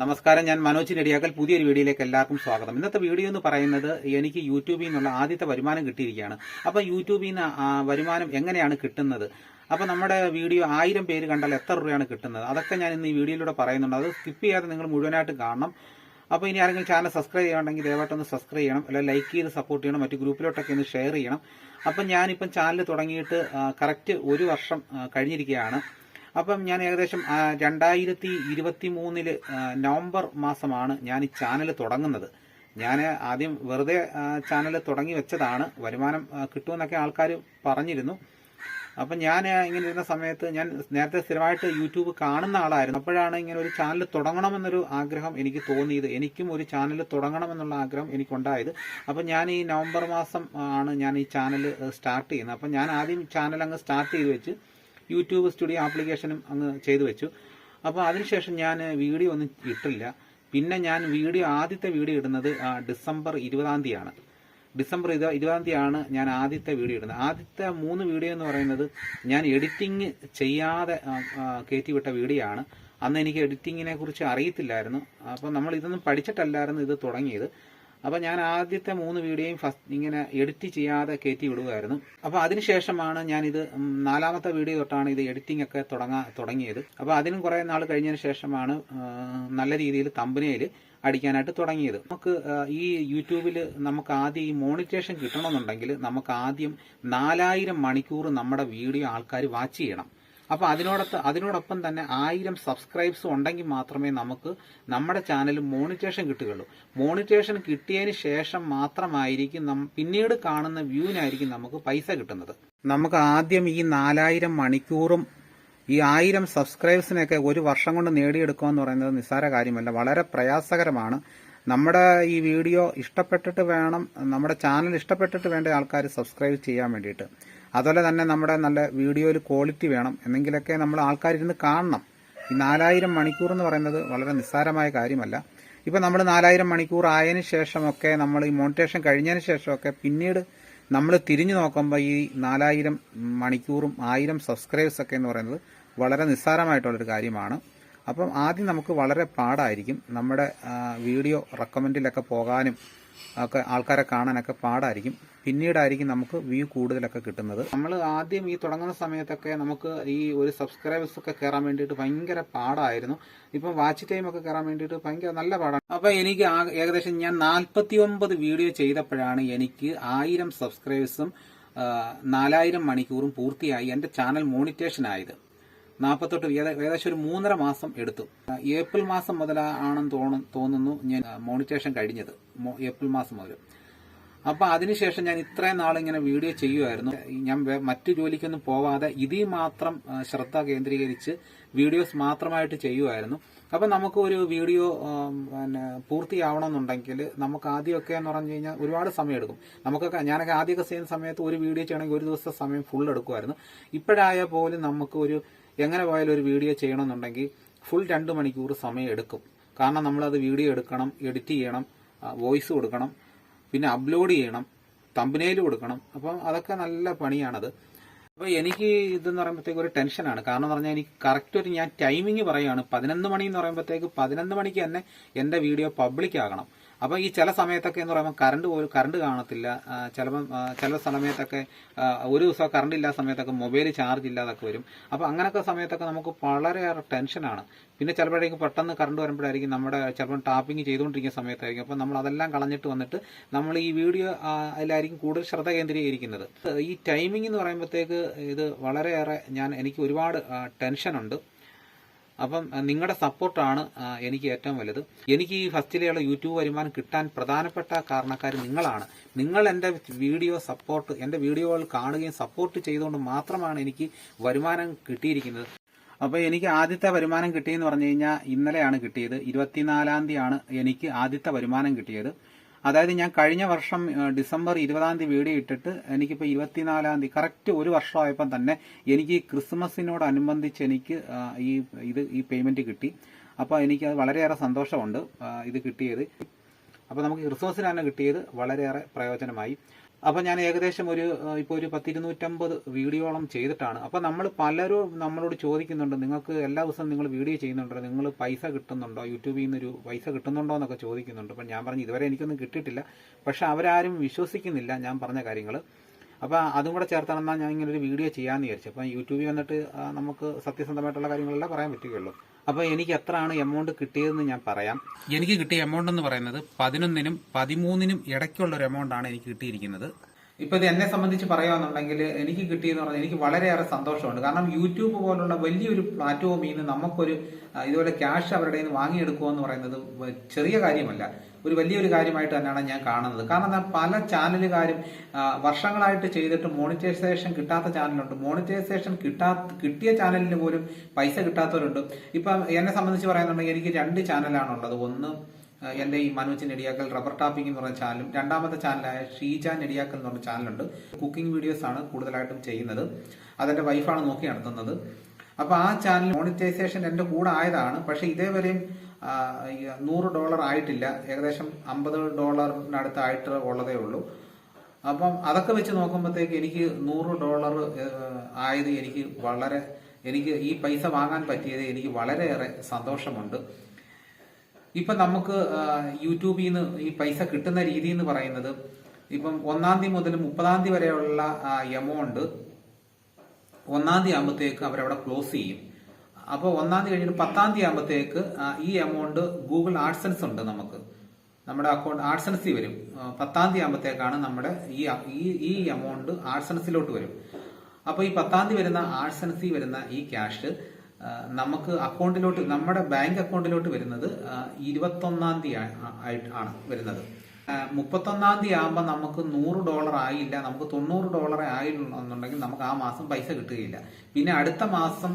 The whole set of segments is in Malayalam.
നമസ്കാരം ഞാൻ മനോജ് നെടിയാക്കൽ. പുതിയൊരു വീഡിയോയിലേക്ക് എല്ലാവർക്കും സ്വാഗതം. ഇന്നത്തെ വീഡിയോ എന്ന് പറയുന്നത് എനിക്ക് യൂട്യൂബിൽ നിന്നുള്ള ആദ്യത്തെ വരുമാനം കിട്ടിയിരിക്കുകയാണ്. അപ്പോൾ യൂട്യൂബിൽ നിന്ന് വരുമാനം എങ്ങനെയാണ് കിട്ടുന്നത്? അപ്പോൾ നമ്മുടെ വീഡിയോ ആയിരം പേര് കണ്ടാൽ എത്ര രൂപയാണ് കിട്ടുന്നത്? അതൊക്കെ ഞാൻ ഇന്ന് ഈ വീഡിയോയിലൂടെ പറയുന്നുണ്ട്. അത് സ്കിപ്പ് ചെയ്യാതെ നിങ്ങൾ മുഴുവനായിട്ട് കാണണം. അപ്പോൾ ഇനി ആരെങ്കിലും ചാനൽ സബ്സ്ക്രൈബ് ചെയ്യണമെങ്കിൽ ദയവായിട്ടൊന്ന് സബ്സ്ക്രൈബ് ചെയ്യണം. അല്ലെങ്കിൽ ലൈക്ക് ചെയ്ത് സപ്പോർട്ട് ചെയ്യണം. മറ്റു ഗ്രൂപ്പിലോട്ടൊക്കെ ഒന്ന് ഷെയർ ചെയ്യണം. അപ്പം ഞാനിപ്പം ചാനൽ തുടങ്ങിയിട്ട് കറക്റ്റ് ഒരു വർഷം കഴിഞ്ഞിരിക്കുകയാണ്. അപ്പം ഞാൻ ഏകദേശം രണ്ടായിരത്തി ഇരുപത്തി മൂന്നിൽ നവംബർ മാസമാണ് ഞാൻ ഈ ചാനൽ തുടങ്ങുന്നത്. ഞാൻ ആദ്യം വെറുതെ ചാനൽ തുടങ്ങി വെച്ചതാണ്. വരുമാനം കിട്ടുമെന്നൊക്കെ ആൾക്കാർ പറഞ്ഞിരുന്നു. അപ്പം ഞാൻ ഇങ്ങനെ ഇരുന്ന സമയത്ത് ഞാൻ നേരത്തെ സ്ഥിരമായിട്ട് യൂട്യൂബ് കാണുന്ന ആളായിരുന്നു. അപ്പോഴാണ് ഇങ്ങനെ ഒരു ചാനൽ തുടങ്ങണമെന്നൊരു ആഗ്രഹം എനിക്ക് തോന്നിയത്. എനിക്കും ഒരു ചാനൽ തുടങ്ങണമെന്നുള്ള ആഗ്രഹം എനിക്കുണ്ടായത്. അപ്പം ഞാൻ ഈ നവംബർ മാസം ആണ് ഞാൻ ഈ ചാനൽ സ്റ്റാർട്ട് ചെയ്യുന്നത്. അപ്പം ഞാൻ ആദ്യം ചാനൽ അങ്ങ് സ്റ്റാർട്ട് ചെയ്ത് വെച്ച് യൂട്യൂബ് സ്റ്റുഡിയോ ആപ്ലിക്കേഷനും അങ്ങ് ചെയ്തു വെച്ചു. അപ്പോൾ അതിനുശേഷം ഞാൻ വീഡിയോ ഒന്നും ഇട്ടില്ല. പിന്നെ ഞാൻ വീഡിയോ ആദ്യത്തെ വീഡിയോ ഇടുന്നത് ഡിസംബർ ഇരുപതാം തീയതിയാണ്. ഡിസംബർ ഇരുപ ഇരുപതാം തീയതിയാണ് ഞാൻ ആദ്യത്തെ വീഡിയോ ഇടുന്നത്. ആദ്യത്തെ മൂന്ന് വീഡിയോ എന്ന് പറയുന്നത് ഞാൻ എഡിറ്റിംഗ് ചെയ്യാതെ കയറ്റി വിട്ട വീഡിയോ ആണ്. അന്ന് എനിക്ക് എഡിറ്റിങ്ങിനെ കുറിച്ച് അറിയത്തില്ലായിരുന്നു. അപ്പോൾ നമ്മൾ ഇതൊന്നും പഠിച്ചിട്ടല്ലായിരുന്നു ഇത് തുടങ്ങിയത്. അപ്പോൾ ഞാൻ ആദ്യത്തെ മൂന്ന് വീഡിയോയും ഫസ്റ്റ് ഇങ്ങനെ എഡിറ്റ് ചെയ്യാതെ കയറ്റി വിടുകയായിരുന്നു. അപ്പോൾ അതിനുശേഷമാണ് ഞാനിത് നാലാമത്തെ വീഡിയോ തൊട്ടാണ് ഇത് എഡിറ്റിംഗ് ഒക്കെ തുടങ്ങാ തുടങ്ങിയത്. അപ്പോൾ അതിനും കുറേ നാൾ കഴിഞ്ഞതിന് ശേഷമാണ് നല്ല രീതിയിൽ തമ്പനയിൽ അടിക്കാനായിട്ട് തുടങ്ങിയത്. നമുക്ക് ഈ യൂട്യൂബിൽ നമുക്ക് ആദ്യം ഈ മോണിറ്റേഷൻ കിട്ടണമെന്നുണ്ടെങ്കിൽ നമുക്ക് ആദ്യം നാലായിരം മണിക്കൂർ നമ്മുടെ വീഡിയോ ആൾക്കാർ വാച്ച് ചെയ്യണം. അപ്പൊ അതിനോടൊത്ത് അതിനോടൊപ്പം തന്നെ ആയിരം സബ്സ്ക്രൈബ്സ് ഉണ്ടെങ്കിൽ മാത്രമേ നമുക്ക് നമ്മുടെ ചാനൽ മോണിറ്റേഷൻ കിട്ടുകയുള്ളൂ. മോണിറ്റേഷൻ കിട്ടിയതിന് ശേഷം മാത്രമായിരിക്കും പിന്നീട് കാണുന്ന വ്യൂവിനായിരിക്കും നമുക്ക് പൈസ കിട്ടുന്നത്. നമുക്ക് ആദ്യം ഈ നാലായിരം മണിക്കൂറും ഈ ആയിരം സബ്സ്ക്രൈബ്സിനെയൊക്കെ ഒരു വർഷം കൊണ്ട് നേടിയെടുക്കുക എന്ന് പറയുന്നത് നിസ്സാര കാര്യമല്ല വളരെ പ്രയാസകരമാണ്. നമ്മുടെ ഈ വീഡിയോ ഇഷ്ടപ്പെട്ടിട്ട് വേണം നമ്മുടെ ചാനൽ ഇഷ്ടപ്പെട്ടിട്ട് വേണ്ട ആൾക്കാർ സബ്സ്ക്രൈബ് ചെയ്യാൻ വേണ്ടിയിട്ട്. അതുപോലെ തന്നെ നമ്മുടെ നല്ല വീഡിയോയിൽ ക്വാളിറ്റി വേണം. എന്നെങ്കിലൊക്കെ നമ്മൾ ആൾക്കാരിരുന്ന് കാണണം. ഈ നാലായിരം മണിക്കൂർ എന്ന് പറയുന്നത് വളരെ നിസ്സാരമായ കാര്യമല്ല. ഇപ്പം നമ്മൾ നാലായിരം മണിക്കൂർ ആയതിനു ശേഷമൊക്കെ നമ്മൾ ഈ മോണിറ്റേഷൻ കഴിഞ്ഞതിന് ശേഷമൊക്കെ പിന്നീട് നമ്മൾ തിരിഞ്ഞു നോക്കുമ്പോൾ ഈ നാലായിരം മണിക്കൂറും ആയിരം സബ്സ്ക്രൈബേഴ്സ് ഒക്കെ എന്ന് പറയുന്നത് വളരെ നിസ്സാരമായിട്ടുള്ളൊരു കാര്യമാണ്. അപ്പം ആദ്യം നമുക്ക് വളരെ പാടായിരിക്കും നമ്മുടെ വീഡിയോ റെക്കമെൻഡിലൊക്കെ പോകാനും ഒക്കെ ആൾക്കാരെ കാണാനൊക്കെ പാടായിരിക്കും. പിന്നീടായിരിക്കും നമുക്ക് വ്യൂ കൂടുതലൊക്കെ കിട്ടുന്നത്. നമ്മൾ ആദ്യം ഈ തുടങ്ങുന്ന സമയത്തൊക്കെ നമുക്ക് ഈ ഒരു സബ്സ്ക്രൈബേഴ്സ് ഒക്കെ കയറാൻ വേണ്ടിയിട്ട് ഭയങ്കര പാടായിരുന്നു. ഇപ്പം വാച്ച് ടൈം ഒക്കെ കയറാൻ വേണ്ടിയിട്ട് ഭയങ്കര നല്ല പാടാണ്. അപ്പോൾ എനിക്ക് ഏകദേശം ഞാൻ നാൽപ്പത്തി ഒമ്പത് വീഡിയോ ചെയ്തപ്പോഴാണ് എനിക്ക് ആയിരം സബ്സ്ക്രൈബേഴ്സും നാലായിരം മണിക്കൂറും പൂർത്തിയായി എന്റെ ചാനൽ മോണിറ്റേഷൻ ആയത്. നാൽപ്പത്തെട്ട് ഏക- ഏകദേശം ഒരു മൂന്നര മാസം എടുത്തു. ഏപ്രിൽ മാസം മുതലാണെന്ന് തോന്നു തോന്നുന്നു ഞാൻ മോണിറ്റേഷൻ കഴിഞ്ഞത്. ഏപ്രിൽ മാസം മുതൽ. അപ്പൊ അതിനുശേഷം ഞാൻ ഇത്രയും നാൾ ഇങ്ങനെ വീഡിയോ ചെയ്യുമായിരുന്നു ഞാൻ മറ്റു ജോലിക്കൊന്നും പോവാതെ ഇതിൽ മാത്രം ശ്രദ്ധ കേന്ദ്രീകരിച്ച് വീഡിയോസ് മാത്രമായിട്ട് ചെയ്യുമായിരുന്നു അപ്പൊ നമുക്ക് ഒരു വീഡിയോ പിന്നെ പൂർത്തിയാവണമെന്നുണ്ടെങ്കിൽ നമുക്ക് ആദ്യമൊക്കെ എന്ന് പറഞ്ഞു കഴിഞ്ഞാൽ ഒരുപാട് സമയം എടുക്കും നമുക്കൊക്കെ ഞാനൊക്കെ ആദ്യമൊക്കെ ചെയ്യുന്ന സമയത്ത് ഒരു വീഡിയോ ചെയ്യണമെങ്കിൽ ഒരു ദിവസത്തെ സമയം ഫുൾ എടുക്കുമായിരുന്നു. ഇപ്പോഴായ പോലും നമുക്ക് ഒരു എങ്ങനെ പോയാലും ഒരു വീഡിയോ ചെയ്യണമെന്നുണ്ടെങ്കിൽ ഫുൾ രണ്ട് മണിക്കൂർ സമയം എടുക്കും. കാരണം നമ്മളത് വീഡിയോ എടുക്കണം എഡിറ്റ് ചെയ്യണം വോയിസ് കൊടുക്കണം പിന്നെ അപ്ലോഡ് ചെയ്യണം തമ്പനയിൽ കൊടുക്കണം. അപ്പം അതൊക്കെ നല്ല പണിയാണത്. അപ്പോൾ എനിക്ക് ഇതെന്ന് പറയുമ്പോഴത്തേക്ക് ഒരു ടെൻഷനാണ്. കാരണം പറഞ്ഞാൽ എനിക്ക് കറക്റ്റ് ഒരു ഞാൻ ടൈമിംഗ് പറയുകയാണ് പതിനൊന്ന് മണി എന്ന് പറയുമ്പോഴത്തേക്ക് പതിനൊന്ന് മണിക്ക് തന്നെ എന്റെ വീഡിയോ പബ്ലിക് ആകണം. അപ്പോൾ ഈ ചില സമയത്തൊക്കെ എന്ന് പറയുമ്പോൾ കറണ്ട് പോലും കറണ്ട് കാണത്തില്ല. ചിലപ്പം ചില സമയത്തൊക്കെ ഒരു ദിവസം കറണ്ട് ഇല്ലാത്ത സമയത്തൊക്കെ മൊബൈൽ ചാർജ് ഇല്ലാതൊക്കെ വരും. അപ്പോൾ അങ്ങനത്തെ സമയത്തൊക്കെ നമുക്ക് വളരെയേറെ ടെൻഷനാണ് പിന്നെ ചിലപ്പോഴേക്കും പെട്ടെന്ന് കറണ്ട് വരുമ്പോഴായിരിക്കും നമ്മുടെ ചിലപ്പം ടാപ്പിംഗ് ചെയ്തുകൊണ്ടിരിക്കുന്ന സമയത്തായിരിക്കും. അപ്പം നമ്മൾ അതെല്ലാം കളഞ്ഞിട്ട് വന്നിട്ട് നമ്മൾ ഈ വീഡിയോ അതിലായിരിക്കും കൂടുതൽ ശ്രദ്ധ കേന്ദ്രീകരിക്കുന്നത്. ഈ ടൈമിംഗ് എന്ന് പറയുമ്പോഴത്തേക്ക് ഇത് വളരെയേറെ ഞാൻ എനിക്ക് ഒരുപാട് ടെൻഷനുണ്ട് അപ്പം നിങ്ങളുടെ സപ്പോർട്ടാണ് എനിക്ക് ഏറ്റവും വലുത്. എനിക്ക് ഈ ഫസ്റ്റിലെയുള്ള യൂട്യൂബ് വരുമാനം കിട്ടാൻ പ്രധാനപ്പെട്ട കാരണക്കാർ നിങ്ങളാണ്. നിങ്ങൾ എന്റെ വീഡിയോ സപ്പോർട്ട് എന്റെ വീഡിയോകൾ കാണുകയും സപ്പോർട്ട് ചെയ്തുകൊണ്ട് മാത്രമാണ് എനിക്ക് വരുമാനം കിട്ടിയിരിക്കുന്നത്. അപ്പോൾ എനിക്ക് ആദ്യത്തെ വരുമാനം കിട്ടിയെന്ന് പറഞ്ഞു കഴിഞ്ഞാൽ ഇന്നലെയാണ് കിട്ടിയത്. ഇരുപത്തിനാലാം തീയതിയാണ് എനിക്ക് ആദ്യത്തെ വരുമാനം കിട്ടിയത്. അതായത് ഞാൻ കഴിഞ്ഞ വർഷം ഡിസംബർ ഇരുപതാം തീയതി വീഡിയോ ഇട്ടിട്ട് എനിക്കിപ്പോൾ ഇരുപത്തിനാലാം തീയതി കറക്റ്റ് ഒരു വർഷമായപ്പം തന്നെ എനിക്ക് ക്രിസ്മസിനോടനുബന്ധിച്ച് എനിക്ക് ഈ ഇത് ഈ പേയ്മെന്റ് കിട്ടി. അപ്പോൾ എനിക്ക് അത് വളരെയേറെ സന്തോഷമുണ്ട് ഇത് കിട്ടിയത്. അപ്പോൾ നമുക്ക് ക്രിസ്മസിനാണ് കിട്ടിയത് വളരെയേറെ പ്രയോജനമായി. അപ്പൊ ഞാൻ ഏകദേശം ഒരു ഇപ്പോൾ ഒരു പത്തിരുന്നൂറ്റമ്പത് വീഡിയോളം ചെയ്തിട്ടാണ്. അപ്പോൾ നമ്മൾ പലരും നമ്മളോട് ചോദിക്കുന്നുണ്ട് നിങ്ങൾക്ക് എല്ലാ ദിവസവും നിങ്ങൾ വീഡിയോ ചെയ്യുന്നുണ്ടോ? നിങ്ങൾ പൈസ കിട്ടുന്നുണ്ടോ? യൂട്യൂബിൽ നിന്നൊരു പൈസ കിട്ടുന്നുണ്ടോ? എന്നൊക്കെ ചോദിക്കുന്നുണ്ട്. അപ്പം ഞാൻ പറഞ്ഞു ഇതുവരെ എനിക്കൊന്നും കിട്ടിയിട്ടില്ല. പക്ഷെ അവരാരും വിശ്വസിക്കുന്നില്ല ഞാൻ പറഞ്ഞ കാര്യങ്ങൾ അപ്പോൾ അതും കൂടെ ചേർത്താണ് ഞാൻ ഇങ്ങനെ ഒരു വീഡിയോ ചെയ്യാമെന്ന് വിചാരിച്ചു അപ്പോൾ യൂട്യൂബിൽ വന്നിട്ട് നമുക്ക് സത്യസന്ധമായിട്ടുള്ള കാര്യങ്ങളെല്ലാം പറയാൻ പറ്റുകയുള്ളൂ. അപ്പോൾ എനിക്ക് എത്രയാണ് എമൗണ്ട് കിട്ടിയതെന്ന് ഞാൻ പറയാം. എനിക്ക് കിട്ടിയ എമൗണ്ട് എന്ന് പറയുന്നത് പതിനൊന്നിനും പതിമൂന്നിനും ഇടയ്ക്കുള്ള ഒരു എമൗണ്ട് എനിക്ക് കിട്ടിയിരിക്കുന്നത്. ഇപ്പൊ ഇത് എന്നെ സംബന്ധിച്ച് പറയുകയാണെന്നുണ്ടെങ്കിൽ എനിക്ക് കിട്ടിയെന്ന് പറഞ്ഞാൽ എനിക്ക് വളരെയേറെ സന്തോഷമുണ്ട്. കാരണം യൂട്യൂബ് പോലുള്ള വലിയൊരു പ്ലാറ്റ്ഫോമിൽ നിന്ന് നമുക്കൊരു ഇതുപോലെ ക്യാഷ് അവരുടെ നിന്ന് വാങ്ങിയെടുക്കുക എന്ന് പറയുന്നത് ചെറിയ കാര്യമല്ല. ഒരു വലിയൊരു കാര്യമായിട്ട് തന്നെയാണ് ഞാൻ കാണുന്നത്. കാരണം ഞാൻ പല ചാനലുകാരും വർഷങ്ങളായിട്ട് ചെയ്തിട്ട് മോണിറ്റൈസേഷൻ കിട്ടാത്ത ചാനലുണ്ട്. മോണിറ്റൈസേഷൻ കിട്ടാ കിട്ടിയ ചാനലിന് പോലും പൈസ കിട്ടാത്തവരുണ്ട്. ഇപ്പം എന്നെ സംബന്ധിച്ച് പറയുന്നുണ്ടെങ്കിൽ എനിക്ക് രണ്ട് ചാനലാണുള്ളത്. ഒന്ന് ആ, എന്റെ ഈ മനോജ് നെടിയാക്കൽ റബ്ബർ ടാപ്പിംഗ് എന്ന് പറഞ്ഞ ചാനലും രണ്ടാമത്തെ ചാനലായ ഷീജ നെടിയാക്കൽ എന്ന് പറഞ്ഞ ചാനലുണ്ട്. കുക്കിംഗ് വീഡിയോസ് ആണ് കൂടുതലായിട്ടും ചെയ്യുന്നത്. അതെന്റെ വൈഫാണ് നോക്കി നടത്തുന്നത്. അപ്പോൾ ആ ചാനൽ മോണിറ്റൈസേഷൻ എന്റെ കൂടെ ആയതാണ്. പക്ഷേ ഇതേവരെയും നൂറ് ഡോളർ ആയിട്ടില്ല. ഏകദേശം അമ്പത് ഡോളറിനടുത്ത് ആയിട്ട് ഉള്ളതേ ഉള്ളൂ. അപ്പം അതൊക്കെ വെച്ച് നോക്കുമ്പോഴത്തേക്ക് എനിക്ക് നൂറ് ഡോളർ ആയത് എനിക്ക് വളരെ എനിക്ക് ഈ പൈസ വാങ്ങാൻ പറ്റിയത് എനിക്ക് വളരെയേറെ സന്തോഷമുണ്ട്. ഇപ്പൊ നമുക്ക് യൂട്യൂബിൽ നിന്ന് ഈ പൈസ കിട്ടുന്ന രീതി എന്ന് പറയുന്നത് ഇപ്പം ഒന്നാം തീയതി മുതൽ മുപ്പതാം തീയതി വരെയുള്ള എമൗണ്ട് ഒന്നാം തീയതി ആകുമ്പോഴത്തേക്ക് അവരവിടെ ക്ലോസ് ചെയ്യും. അപ്പോൾ ഒന്നാം തീയതി കഴിഞ്ഞിട്ട് പത്താം തീയതി ആകുമ്പോഴത്തേക്ക് ഈ എമൗണ്ട് ഗൂഗിൾ ആഡ്സൻസ് ഉണ്ട് നമുക്ക്. നമ്മുടെ അക്കൗണ്ട് ആഡ്സൻസിൽ വരും. പത്താം തീയതി ആകുമ്പോഴത്തേക്കാണ് നമ്മുടെ ഈ ഈ എമൗണ്ട് ആഡ്സൻസിലോട്ട് വരും. അപ്പോൾ ഈ പത്താം തീയതി വരുന്ന ആഡ്സൻസിൽ വരുന്ന ഈ ക്യാഷ് നമുക്ക് അക്കൗണ്ടിലോട്ട് നമ്മുടെ ബാങ്ക് അക്കൗണ്ടിലോട്ട് വരുന്നത് ഇരുപത്തൊന്നാം തീയതി ആണ് വരുന്നത്. മുപ്പത്തൊന്നാം തീയതി ആകുമ്പോൾ നമുക്ക് നൂറ് ഡോളർ ആയില്ല നമുക്ക് തൊണ്ണൂറ് ഡോളർ ആയില്ലെന്നുണ്ടെങ്കിൽ നമുക്ക് ആ മാസം പൈസ കിട്ടുകയില്ല. പിന്നെ അടുത്ത മാസം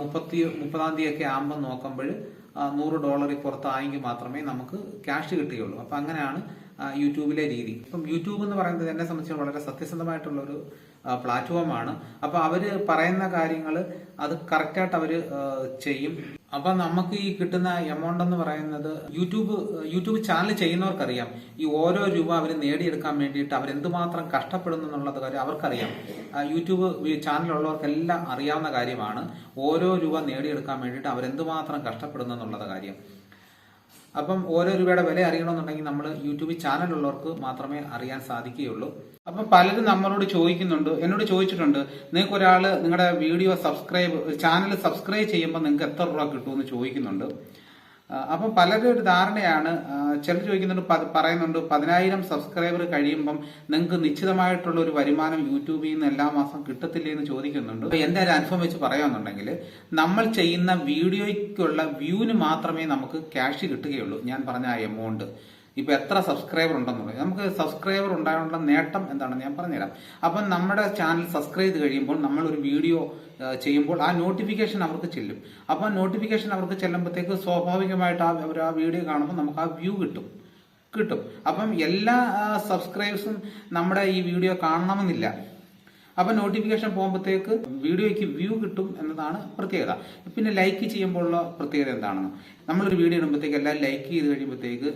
മുപ്പത്തി മുപ്പതാം തീയതി ഒക്കെ ആകുമ്പോൾ നോക്കുമ്പോൾ നൂറ് ഡോളറിൽ പുറത്തായെങ്കിൽ മാത്രമേ നമുക്ക് ക്യാഷ് കിട്ടുകയുള്ളൂ. അപ്പം അങ്ങനെയാണ് യൂട്യൂബിലെ രീതി. ഇപ്പം യൂട്യൂബ് എന്ന് പറയുന്നത് എന്നെ സംബന്ധിച്ച് വളരെ സത്യസന്ധമായിട്ടുള്ള ഒരു പ്ലാറ്റ്ഫോമാണ്. അപ്പൊ അവർ പറയുന്ന കാര്യങ്ങൾ അത് കറക്റ്റായിട്ട് അവർ ചെയ്യും. അപ്പൊ നമുക്ക് ഈ കിട്ടുന്ന എമൗണ്ട് എന്ന് പറയുന്നത് യൂട്യൂബ് യൂട്യൂബ് ചാനൽ ചെയ്യുന്നവർക്കറിയാം. ഈ ഓരോ രൂപ അവർ നേടിയെടുക്കാൻ വേണ്ടിയിട്ട് അവർ എന്തുമാത്രം കഷ്ടപ്പെടുന്നു എന്നുള്ളത് കാര്യം അവർക്കറിയാം. യൂട്യൂബ് ചാനലുള്ളവർക്കെല്ലാം അറിയാവുന്ന കാര്യമാണ്. ഓരോ രൂപ നേടിയെടുക്കാൻ വേണ്ടിയിട്ട് അവരെന്തുമാത്രം കഷ്ടപ്പെടുന്നു എന്നുള്ളത് കാര്യം. അപ്പം ഓരോ രൂപയുടെ വില അറിയണമെന്നുണ്ടെങ്കിൽ നമ്മൾ യൂട്യൂബ് ചാനൽ ഉള്ളവർക്ക് മാത്രമേ അറിയാൻ സാധിക്കുകയുള്ളൂ. അപ്പം പലരും നമ്മളോട് ചോദിക്കുന്നുണ്ട് എന്നോട് ചോദിച്ചിട്ടുണ്ട് നിങ്ങൾക്ക് ഒരാൾ നിങ്ങളുടെ വീഡിയോ സബ്സ്ക്രൈബ് ചാനൽ സബ്സ്ക്രൈബ് ചെയ്യുമ്പോൾ നിങ്ങൾക്ക് എത്ര രൂപ കിട്ടുമെന്ന് ചോദിക്കുന്നുണ്ട്. അപ്പം പലരും ഒരു ധാരണയാണ് ചിലർ ചോദിക്കുന്നുണ്ട് പറയുന്നുണ്ട് പതിനായിരം സബ്സ്ക്രൈബർ കഴിയുമ്പം നിങ്ങൾക്ക് നിശ്ചിതമായിട്ടുള്ള ഒരു വരുമാനം യൂട്യൂബിൽ നിന്ന് എല്ലാ മാസം കിട്ടത്തില്ലേ എന്ന് ചോദിക്കുന്നുണ്ട്. എന്റെ ഒരു അനുഭവം വെച്ച് പറയാന്നുണ്ടെങ്കിൽ നമ്മൾ ചെയ്യുന്ന വീഡിയോയ്ക്കുള്ള വ്യൂവിന് മാത്രമേ നമുക്ക് ക്യാഷ് കിട്ടുകയുള്ളൂ. ഞാൻ പറഞ്ഞ എമൗണ്ട് ഇപ്പൊ എത്ര സബ്സ്ക്രൈബർ ഉണ്ടെന്നുള്ളത് നമുക്ക് സബ്സ്ക്രൈബർ ഉണ്ടാകാനുള്ള നേട്ടം എന്താണെന്ന് ഞാൻ പറഞ്ഞുതരാം. അപ്പം നമ്മുടെ ചാനൽ സബ്സ്ക്രൈബ് ചെയ്ത് കഴിയുമ്പോൾ നമ്മൾ ഒരു വീഡിയോ ചെയ്യുമ്പോൾ ആ നോട്ടിഫിക്കേഷൻ അവർക്ക് ചെല്ലും. അപ്പം നോട്ടിഫിക്കേഷൻ അവർക്ക് ചെല്ലുമ്പോഴത്തേക്ക് സ്വാഭാവികമായിട്ട് അവർ ആ വീഡിയോ കാണുമ്പോൾ നമുക്ക് ആ വ്യൂ കിട്ടും. കിട്ടും. അപ്പം എല്ലാ സബ്സ്ക്രൈബേഴ്സും നമ്മുടെ ഈ വീഡിയോ കാണണമെന്നില്ല. അപ്പം നോട്ടിഫിക്കേഷൻ പോകുമ്പോഴത്തേക്ക് വീഡിയോയ്ക്ക് വ്യൂ കിട്ടും എന്നതാണ് പ്രത്യേകത. പിന്നെ ലൈക്ക് ചെയ്യുമ്പോഴുള്ള പ്രത്യേകത എന്താണെന്ന്. നമ്മളൊരു വീഡിയോ ഇടുമ്പോഴത്തേക്ക് എല്ലാം ലൈക്ക് ചെയ്ത് കഴിയുമ്പോഴത്തേക്ക്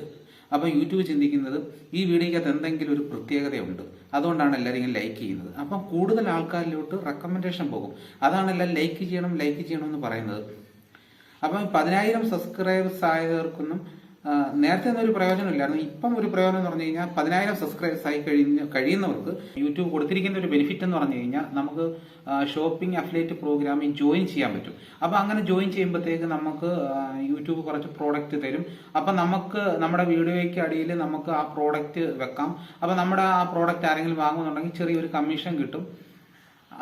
അപ്പം യൂട്യൂബ് ചിന്തിക്കുന്നത് ഈ വീഡിയോയ്ക്കകത്ത് എന്തെങ്കിലും ഒരു പ്രത്യേകതയുണ്ട്. അതുകൊണ്ടാണ് എല്ലാവരും ലൈക്ക് ചെയ്യുന്നത്. അപ്പം കൂടുതൽ ആൾക്കാരിലോട്ട് റെക്കമെൻഡേഷൻ പോകും. അതാണ് എല്ലാം ലൈക്ക് ചെയ്യണം ലൈക്ക് ചെയ്യണം എന്ന് പറയുന്നത്. അപ്പം പതിനായിരം സബ്സ്ക്രൈബേഴ്സ് ആയവർക്കൊന്നും നേരത്തെ ഒന്നും ഒരു പ്രയോജനമില്ലായിരുന്നു ഇപ്പം ഒരു പ്രയോജനം എന്ന് പറഞ്ഞു കഴിഞ്ഞാൽ പതിനായിരം സബ്സ്ക്രൈബേഴ്സ് ആയി കഴിഞ്ഞ കഴിയുന്നവർക്ക് യൂട്യൂബ് കൊടുത്തിരിക്കുന്ന ഒരു ബെനിഫിറ്റ് എന്ന് പറഞ്ഞു കഴിഞ്ഞാൽ നമുക്ക് ഷോപ്പിംഗ് അഫിലേറ്റ് പ്രോഗ്രാമിൽ ജോയിൻ ചെയ്യാൻ പറ്റും. അപ്പം അങ്ങനെ ജോയിൻ ചെയ്യുമ്പോഴത്തേക്ക് നമുക്ക് യൂട്യൂബ് കുറച്ച് പ്രോഡക്റ്റ് തരും. അപ്പം നമുക്ക് നമ്മുടെ വീഡിയോയ്ക്ക് അടിയിൽ നമുക്ക് ആ പ്രോഡക്റ്റ് വെക്കാം. അപ്പം നമ്മുടെ ആ പ്രോഡക്റ്റ് ആരെങ്കിലും വാങ്ങുന്നുണ്ടെങ്കിൽ ചെറിയൊരു കമ്മീഷൻ കിട്ടും.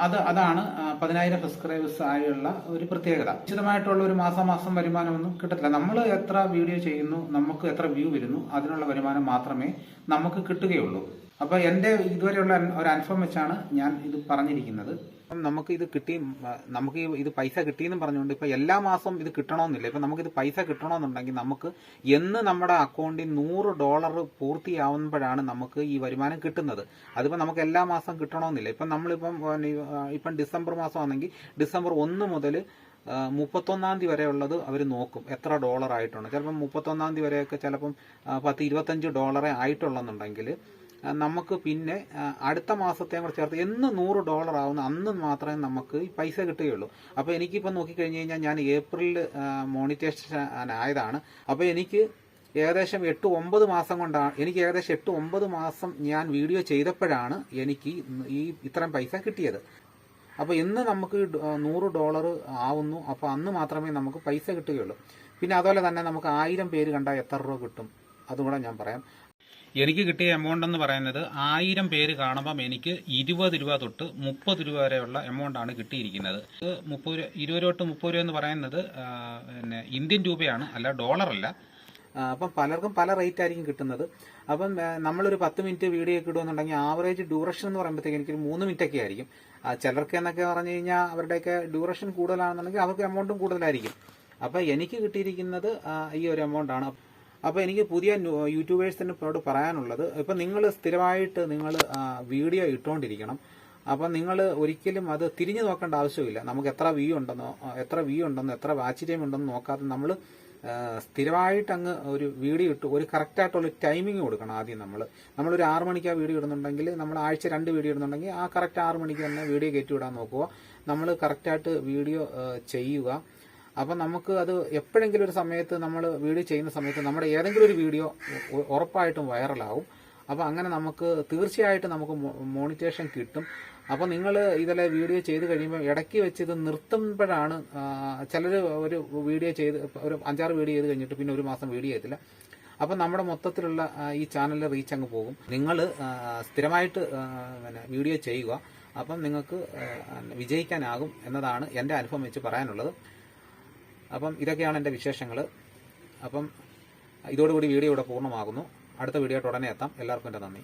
അത് അതാണ് പതിനായിരം സബ്സ്ക്രൈബേഴ്സ് ആയുള്ള ഒരു പ്രത്യേകത. നിശ്ചിതമായിട്ടുള്ള ഒരു മാസം മാസം വരുമാനമൊന്നും കിട്ടത്തില്ല. നമ്മൾ എത്ര വീഡിയോ ചെയ്യുന്നു നമുക്ക് എത്ര വ്യൂ വരുന്നു അതിനുള്ള വരുമാനം മാത്രമേ നമുക്ക് കിട്ടുകയുള്ളൂ. അപ്പൊ എന്റെ ഇതുവരെയുള്ള ഒരു അനുഭവം വെച്ചാണ് ഞാൻ ഇത് പറഞ്ഞിരിക്കുന്നത്. നമുക്ക് ഇത് കിട്ടി നമുക്ക് ഇത് പൈസ കിട്ടിയെന്നും പറഞ്ഞുകൊണ്ട് ഇപ്പൊ എല്ലാ മാസവും ഇത് കിട്ടണമെന്നില്ല. ഇപ്പൊ നമുക്ക് ഇത് പൈസ കിട്ടണമെന്നുണ്ടെങ്കിൽ നമുക്ക് എന്ന് നമ്മുടെ അക്കൗണ്ടിൽ നൂറ് ഡോളർ പൂർത്തിയാവുമ്പോഴാണ് നമുക്ക് ഈ വരുമാനം കിട്ടുന്നത്. അതിപ്പോ നമുക്ക് എല്ലാ മാസം കിട്ടണമെന്നില്ല. ഇപ്പം നമ്മളിപ്പം ഇപ്പം ഡിസംബർ മാസം ആണെങ്കിൽ ഡിസംബർ ഒന്ന് മുതൽ മുപ്പത്തൊന്നാം തീയതി വരെയുള്ളത് അവർ നോക്കും എത്ര ഡോളർ ആയിട്ടുണ്ട് ചിലപ്പം മുപ്പത്തൊന്നാം തീയതി വരെയൊക്കെ ചിലപ്പം പത്ത് ഇരുപത്തഞ്ച് ഡോളറെ ആയിട്ടുള്ളെന്നുണ്ടെങ്കിൽ നമുക്ക് പിന്നെ അടുത്ത മാസത്തെയും കൂടെ ചേർത്ത് എന്ന് നൂറ് ഡോളർ ആവുന്ന അന്ന് മാത്രമേ നമുക്ക് ഈ പൈസ കിട്ടുകയുള്ളൂ. അപ്പോൾ എനിക്കിപ്പോൾ നോക്കിക്കഴിഞ്ഞ് കഴിഞ്ഞാൽ ഞാൻ ഏപ്രിലിൽ മോണിറ്റേഷൻ ആയതാണ്. അപ്പോൾ എനിക്ക് ഏകദേശം എട്ട് ഒമ്പത് മാസം കൊണ്ടാണ് എനിക്ക് ഏകദേശം എട്ട് ഒമ്പത് മാസം ഞാൻ വീഡിയോ ചെയ്തപ്പോഴാണ് എനിക്ക് ഈ ഇത്രയും പൈസ കിട്ടിയത്. അപ്പോൾ ഇന്ന് നമുക്ക് നൂറ് ഡോളർ ആവുന്നു. അപ്പോൾ അന്ന് മാത്രമേ നമുക്ക് പൈസ കിട്ടുകയുള്ളൂ. പിന്നെ അതുപോലെ തന്നെ നമുക്ക് ആയിരം പേര് കണ്ടാൽ എത്ര രൂപ കിട്ടും? അതും കൂടെ ഞാൻ പറയാം. എനിക്ക് കിട്ടിയ എമൗണ്ട് എന്ന് പറയുന്നത് ആയിരം പേര് കാണുമ്പം എനിക്ക് ഇരുപത് രൂപ തൊട്ട് മുപ്പത് രൂപ വരെയുള്ള എമൗണ്ട് ആണ് കിട്ടിയിരിക്കുന്നത്. മുപ്പത് രൂപ ഇരുപത് രൂപ തൊട്ട് മുപ്പത് രൂപ എന്ന് പറയുന്നത് പിന്നെ ഇന്ത്യൻ രൂപയാണ് അല്ല ഡോളറല്ല അപ്പം പലർക്കും പല റേറ്റ് ആയിരിക്കും കിട്ടുന്നത്. അപ്പം നമ്മളൊരു പത്ത് മിനിറ്റ് വീഡിയോ ഒക്കെ ഇടുകയെന്നുണ്ടെങ്കിൽ ആവറേജ് ഡ്യൂറേഷൻ എന്ന് പറയുമ്പോഴത്തേക്ക് എനിക്ക് മൂന്ന് മിനിറ്റ് ഒക്കെ ആയിരിക്കും. ചിലർക്ക് എന്നൊക്കെ പറഞ്ഞു കഴിഞ്ഞാൽ അവരുടെയൊക്കെ ഡ്യൂറേഷൻ കൂടുതലാണെന്നുണ്ടെങ്കിൽ അവർക്ക് എമൗണ്ടും കൂടുതലായിരിക്കും. അപ്പം എനിക്ക് കിട്ടിയിരിക്കുന്നത് ഈ ഒരു എമൗണ്ട് ആണ്. അപ്പോൾ എനിക്ക് പുതിയ യൂട്യൂബേഴ്സിനോട് പറയാനുള്ളത് ഇപ്പം നിങ്ങൾ സ്ഥിരമായിട്ട് നിങ്ങൾ വീഡിയോ ഇട്ടുകൊണ്ടിരിക്കണം അപ്പം നിങ്ങൾ ഒരിക്കലും അത് തിരിഞ്ഞു നോക്കേണ്ട ആവശ്യമില്ല. നമുക്ക് എത്ര വ്യൂ ഉണ്ടെന്നോ എത്ര വ്യൂ ഉണ്ടെന്നോ എത്ര വാച്ച് ടൈം ഉണ്ടെന്ന് നോക്കാതെ നമ്മൾ സ്ഥിരമായിട്ട് അങ്ങ് ഒരു വീഡിയോ ഇട്ട് ഒരു കറക്റ്റായിട്ടുള്ള ടൈമിംഗ് കൊടുക്കണം ആദ്യം നമ്മൾ നമ്മളൊരു ആറ് മണിക്ക് ആ വീഡിയോ ഇടുന്നുണ്ടെങ്കിൽ നമ്മൾ ആഴ്ച രണ്ട് വീഡിയോ ഇടുന്നുണ്ടെങ്കിൽ ആ കറക്റ്റ് ആറ് മണിക്ക് തന്നെ വീഡിയോ കയറ്റി വിടാൻ നോക്കുക. നമ്മൾ കറക്റ്റായിട്ട് വീഡിയോ ചെയ്യുക. അപ്പം നമുക്ക് അത് എപ്പോഴെങ്കിലും ഒരു സമയത്ത് നമ്മൾ വീഡിയോ ചെയ്യുന്ന സമയത്ത് നമ്മുടെ ഏതെങ്കിലും ഒരു വീഡിയോ ഉറപ്പായിട്ടും വൈറലാവും. അപ്പോൾ അങ്ങനെ നമുക്ക് തീർച്ചയായിട്ടും നമുക്ക് മോണിറ്റേഷൻ കിട്ടും. അപ്പോൾ നിങ്ങൾ ഇതിലെ വീഡിയോ ചെയ്ത് കഴിയുമ്പോൾ ഇടയ്ക്ക് വെച്ച് ഇത് നിർത്തുമ്പോഴാണ് ചിലർ ഒരു വീഡിയോ ചെയ്ത് ഒരു അഞ്ചാറ് വീഡിയോ ചെയ്ത് കഴിഞ്ഞിട്ട് പിന്നെ ഒരു മാസം വീഡിയോ ചെയ്തില്ല അപ്പം നമ്മുടെ മൊത്തത്തിലുള്ള ഈ ചാനലിലെ റീച്ച് അങ്ങ് പോകും. നിങ്ങൾ സ്ഥിരമായിട്ട് പിന്നെ വീഡിയോ ചെയ്യുക. അപ്പം നിങ്ങൾക്ക് വിജയിക്കാനാകും എന്നതാണ് എന്റെ അനുഭവം വെച്ച് പറയാനുള്ളത്. അപ്പം ഇതൊക്കെയാണ് എന്റെ വിശേഷങ്ങൾ അപ്പം ഇതോടുകൂടി വീഡിയോ ഇവിടെ പൂർണമാകുന്നു. അടുത്ത വീഡിയോ ഉടനെ എത്താം. എല്ലാവർക്കും എന്റെ നന്ദി.